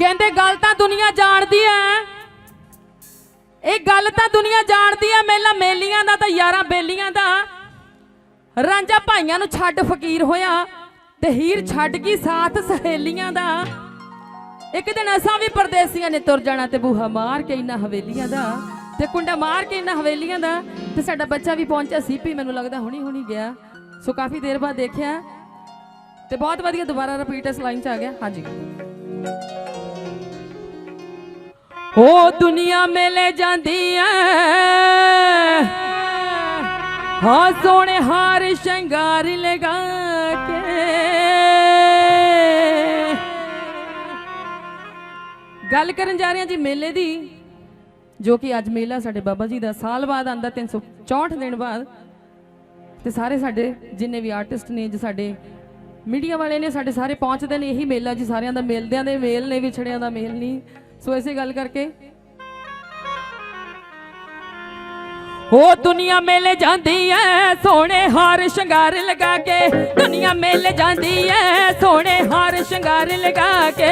ਕਹਿੰਦੇ, ਗੱਲ ਤਾਂ ਦੁਨੀਆ ਜਾਣਦੀ ਐ। ਇਹ ਗੱਲ ਤਾਂ ਦੁਨੀਆ ਜਾਣਦੀ ਐ। ਮੇਲਾ ਮੇਲੀਆਂ ਦਾ ਤਾਂ ਯਾਰਾਂ ਬੇਲੀਆਂ ਦਾ। ਰਾਂਝਾ ਭਾਈਆਂ ਨੂੰ ਛੱਡ ਫਕੀਰ ਹੋਇਆ ਤੇ ਹੀਰ ਛੱਡ ਗਈ ਸਾਥ ਸਹੇਲੀਆਂ ਦਾ। ਇੱਕ ਦਿਨ ਅਸਾਂ ਵੀ ਪਰਦੇਸੀਆਂ ਨੇ ਤੁਰ ਜਾਣਾ ਤੇ ਬੂਹਾ ਮਾਰ ਕੇ ਇਹਨਾਂ ਹਵੇਲੀਆਂ ਦਾ ਤੇ ਕੁੰਡਾ ਮਾਰ ਕੇ ਇਹਨਾਂ ਹਵੇਲੀਆਂ ਦਾ ਤੇ ਸਾਡਾ ਬੱਚਾ ਵੀ ਪਹੁੰਚਿਆ ਸੀਪੀ ਮੈਨੂੰ ਲੱਗਦਾ ਹੁਣੀ ਹੁਣੀ ਗਿਆ। ਸੋ ਕਾਫੀ ਦੇਰ ਬਾਅਦ ਦੇਖਿਆ ਤੇ ਬਹੁਤ ਵਧੀਆ ਦੁਬਾਰਾ ਰਿਪੀਟ ਇਸ ਲਾਈਨ ਚ ਆ ਗਿਆ। ਹਾਂਜੀ। ਉਹ ਦੁਨੀਆ ਮੇਲੇ ਜਾਂਦੀ ਐ। ਹਾਂ, ਸੋਹਣੇ ਹਾਰ ਸ਼ਿੰਗਾਰ ਲਗਾ ਕੇ। ਗੱਲ ਕਰਨ ਜਾ ਰਹੇ ਹਾਂ ਜੀ ਮੇਲੇ ਦੀ, ਜੋ ਕਿ ਅੱਜ ਮੇਲਾ ਸਾਡੇ ਬਾਬਾ ਜੀ ਦਾ ਸਾਲ ਬਾਅਦ ਆਂਦਾ 364 ਦਿਨ ਬਾਅਦ। ਤੇ ਸਾਰੇ ਸਾਡੇ ਜਿੰਨੇ ਵੀ ਆਰਟਿਸਟ ਨੇ, ਜੋ ਸਾਡੇ ਮੀਡੀਆ ਵਾਲੇ ਨੇ, ਸਾਡੇ ਸਾਰੇ ਪਹੁੰਚਦੇ ਨੇ, ਇਹੀ ਮੇਲਾ ਜੀ, ਸਾਰਿਆਂ ਦਾ ਮਿਲਦਿਆਂ ਦੇ ਮੇਲ ਨੇ, ਵਿਛੜਿਆਂ ਦਾ ਮੇਲ ਨਹੀਂ। ਸੋ ਐਸੇ ਗੱਲ ਕਰਕੇ। ਉਹ ਦੁਨੀਆ ਮੇਲੇ ਜਾਂਦੀ ਐ, ਸੋਹਣੇ ਹਾਰ ਸ਼ਿੰਗਾਰ ਲਗਾ ਕੇ। ਦੁਨੀਆ ਮੇਲੇ ਜਾਂਦੀ ਐ, ਸੋਹਣੇ ਹਾਰ ਸ਼ਿੰਗਾਰ ਲਗਾ ਕੇ।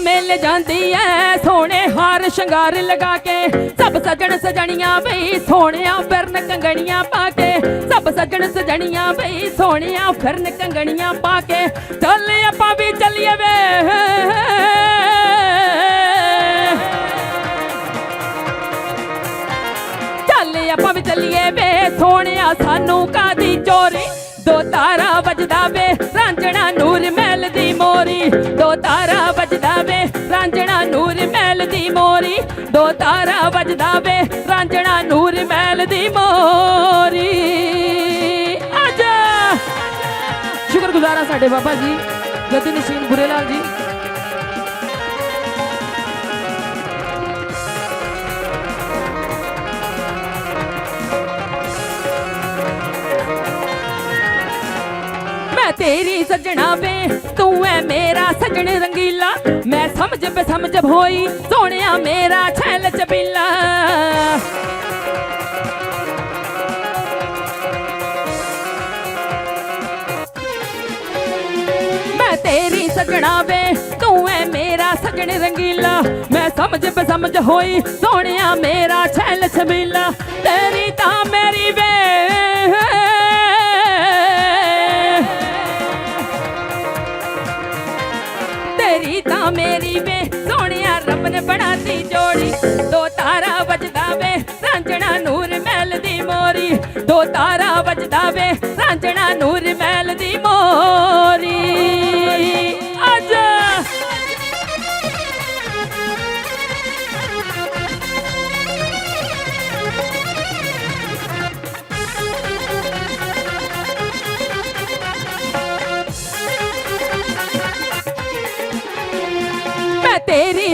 ਮਿਲ ਜਾਂਦੀ ਐ। ਸੋਹਣੇ ਹਾਰ ਸ਼ਿੰਗਾਰ ਲਗਾ ਕੇ, ਸਭ ਸਜਣ ਸਜਣੀਆਂ ਬਈ ਸੋਹਣਿਆਂ ਫਿਰਨ ਕੰਗਣੀਆਂ ਪਾ ਕੇ। ਸਭ ਸਜਣ ਸਜਣੀਆਂ ਬਈ ਸੋਹਣਿਆਂ ਫਿਰਨ ਕੰਗਣੀਆਂ ਪਾ ਕੇ। ਚੱਲ ਆਪਾਂ ਵੀ ਚੱਲੀਏ ਵੇ। ਚੱਲ ਆਪਾਂ ਵੀ ਚੱਲੀਏ ਵੇ। ਸੋਹਣਿਆ ਸਾਨੂੰ ਕਾਦੀ ਚੋਰੀ? ਦੋ ਤਾਰਾ ਵੱਜਦਾ ਵੇ। ਰਾਂਝਣਾ ਨੂਰ ਮੈਂ ਦੀ ਮੋਰੀ, ਦੋ ਤਾਰਾ ਵੱਜਦਾ ਵੇ, ਰਾਂਝਣਾ ਨੂਰ ਮਹਿਲ ਦੀ ਮੋਰੀ। ਦੋ ਤਾਰਾ ਵੱਜਦਾ ਵੇ, ਰਾਂਝਣਾ ਨੂਰ ਮਹਿਲ ਦੀ ਮੋਰੀ। ਆਜਾ! ਸ਼ੁਕਰਗੁਜ਼ਾਰ ਹਾਂ ਸਾਡੇ ਬਾਬਾ ਜੀ, ਜਤੀ ਨਸ਼ੀਨ ਗੁਰੇਲਾਲ ਜੀ। ਤੇਰੀ ਸੱਜਣਾ ਵੇ, ਤੂੰ ਐ ਮੇਰਾ ਸੱਜਣ ਰੰਗੀਲਾ। ਮੈਂ ਸਮਝ ਬੇ ਸਮਝ ਹੋਈ ਸੋਹਣਿਆ ਮੇਰਾ ਛੈਲ ਚਬੀਲਾ ਮੈਂ ਤੇਰੀ ਸੱਜਣਾ ਵੇ, ਤੂੰ ਐ ਮੇਰਾ ਸਜਣ ਰੰਗੀਲਾ। ਮੈਂ ਸਮਝ ਬੇ ਸਮਝ ਹੋਈ, ਸੋਹਣਿਆ ਮੇਰਾ ਛੈਲ ਛਬੀਲਾ ਤੇਰੀ ਤਾਂ ਮੇਰੀ ਵੇ ਜੋੜੀ ਦੋ ਤਾਰਾ ਵੱਜਦਾ ਵੇ, ਰਾਂਝਣਾ ਨੂਰ ਮਹਿਲ ਦੀ ਮੋਰੀ। ਦੋ ਤਾਰਾ ਵੱਜਦਾ ਵੇ, ਰਾਂਝਣਾ ਨੂਰ ਮਹਿਲ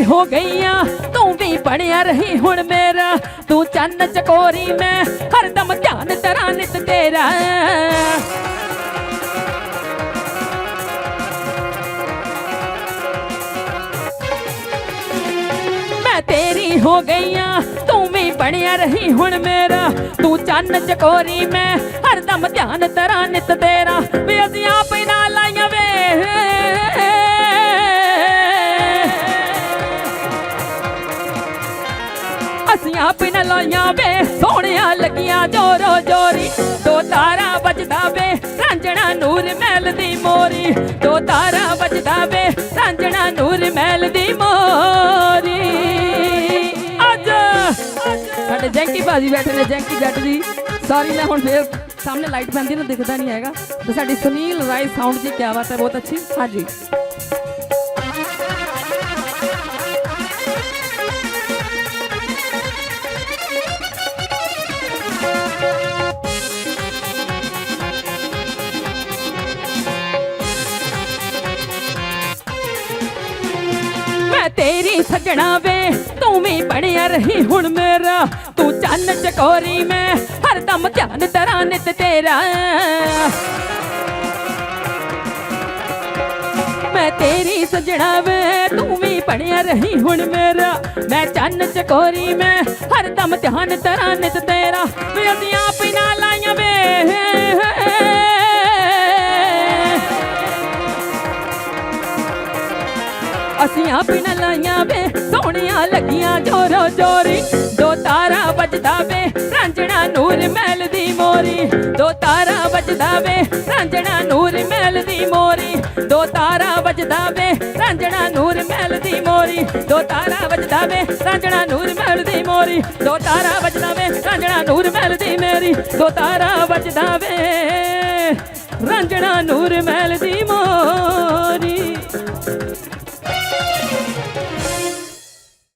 ਹੋ ਗਈਆਂ। ਤੂੰ ਵੀ ਬਣਿਆ ਰਹੀ ਹੁਣ ਮੇਰਾ। ਤੂੰ ਚੰਨ ਚਕੋਰੀ ਮੈਂ, ਹਰਦਮ ਧਿਆਨ ਤੇਰਾ ਨਿਤ ਤੇਰਾ। ਮੈਂ ਤੇਰੀ ਹੋ ਗਈਆਂ, ਤੂੰ ਵੀ ਬਣਿਆ ਰਹੀ ਹੁਣ ਮੇਰਾ। ਤੂੰ ਚੰਨ ਚਕੋਰੀ ਮੈਂ, ਹਰਦਮ ਧਿਆਨ ਤੇਰਾ ਨਿਤ ਤੇਰਾ। ਵੀ ਅਸੀਂ ਆਪ ਹੀ ਆਪ ਹੀ ਲਾਈਆਂ ਵੇ, ਸੋਹਣਿਆ ਲੱਗੀਆਂ ਜੋਰੋ ਜੋਰੀ। ਦੋ ਤਾਰਾ ਵੱਜਦਾ ਵੇ, ਰਾਂਝਣਾ ਨੂਰ ਮਹਿਲ ਦੀ ਮੋਰੀ। ਦੋ ਤਾਰਾ ਵੱਜਦਾ ਵੇ, ਰਾਂਝਣਾ ਨੂਰ ਮਹਿਲ ਦੀ ਮੋਰੀ। ਅੱਜ ਸਾਡੇ ਜੈਂਕੀ ਬਾਜੀ ਬੈਠੇ ਨੇ, ਜੈਂਕੀ ਜੱਟ ਜੀ। ਸੌਰੀ ਮੈਂ ਹੁਣ ਫੇਰ ਸਾਹਮਣੇ ਲਾਈਟ ਪੈਂਦੀ ਨਾ ਦਿਖਦਾ ਨਹੀਂ ਹੈਗਾ। ਤੇ ਸਾਡੀ ਸੁਨੀਲ ਰਾਏ ਸਾਊਂਡ ਜੀ ਕੀ ਬਾਤ ਹੈ, ਬਹੁਤ ਅੱਛੀ। ਹਾਂਜੀ। ਤੇਰੀ ਸੱਜਣਾ ਵੇ, ਤੂੰ ਵੀ ਬਣਿਆ ਰਹੀ ਹੁਣ ਮੇਰਾ। ਤੂੰ ਚੰਨ ਚਕੋਰੀ ਮੈਂ ਹਰਦਮ ਧਿਆਨ ਤੇਰਾ ਨਿਤ ਤੇਰਾ। ਤੇਰੀ ਸਜਣਾ ਵੇ, ਤੂੰ ਵੀ ਬਣਿਆ ਰਹੀ ਹੁਣ ਮੇਰਾ। ਮੈਂ ਚੰਨ ਚਕੋਰੀ ਮੈਂ, ਹਰ ਦਮ ਧਿਆਨ ਤੇਰਾ ਨਿਤ ਤੇਰਾ। ਵੇ ਅਸੀਂ ਅਸੀਂ ਆਪ ਲਾਈਆਂ ਵੇ, ਸੋਹਣੀਆਂ ਲੱਗੀਆਂ ਜੋਰੋ ਜੋਰੀ। ਦੋ ਤਾਰਾ ਵੱਜਦਾ ਵੇ, ਰਾਂਝਣਾ ਨੂਰ ਮਹਿਲ ਦੀ ਮੋਰੀ। ਦੋ ਤਾਰਾ ਵੱਜਦਾ ਵੇ, ਰਾਂਝਣਾ ਨੂਰ ਮਹਿਲ ਦੀ ਮੋਰੀ। ਦੋ ਤਾਰਾ ਵੱਜਦਾ ਵੇ, ਰਾਂਝਣਾ ਨੂਰ ਮਹਿਲ ਦੀ ਮੋਰੀ। ਦੋ ਤਾਰਾ ਵੱਜਦਾ ਵੇ, ਰਾਂਝਣਾ ਨੂਰ ਮਹਿਲ ਦੀ ਮੋਰੀ। ਦੋ ਤਾਰਾ ਵੱਜਦਾ ਵੇ, ਰਾਂਝਣਾ ਨੂਰ ਮਹਿਲ ਦੀ ਮੇਰੀ। ਦੋ ਤਾਰਾ ਵੱਜਦਾ ਵੇ, ਰਾਂਝਣਾ ਨੂਰ ਮਹਿਲ ਦੀ ਮੋਰੀ।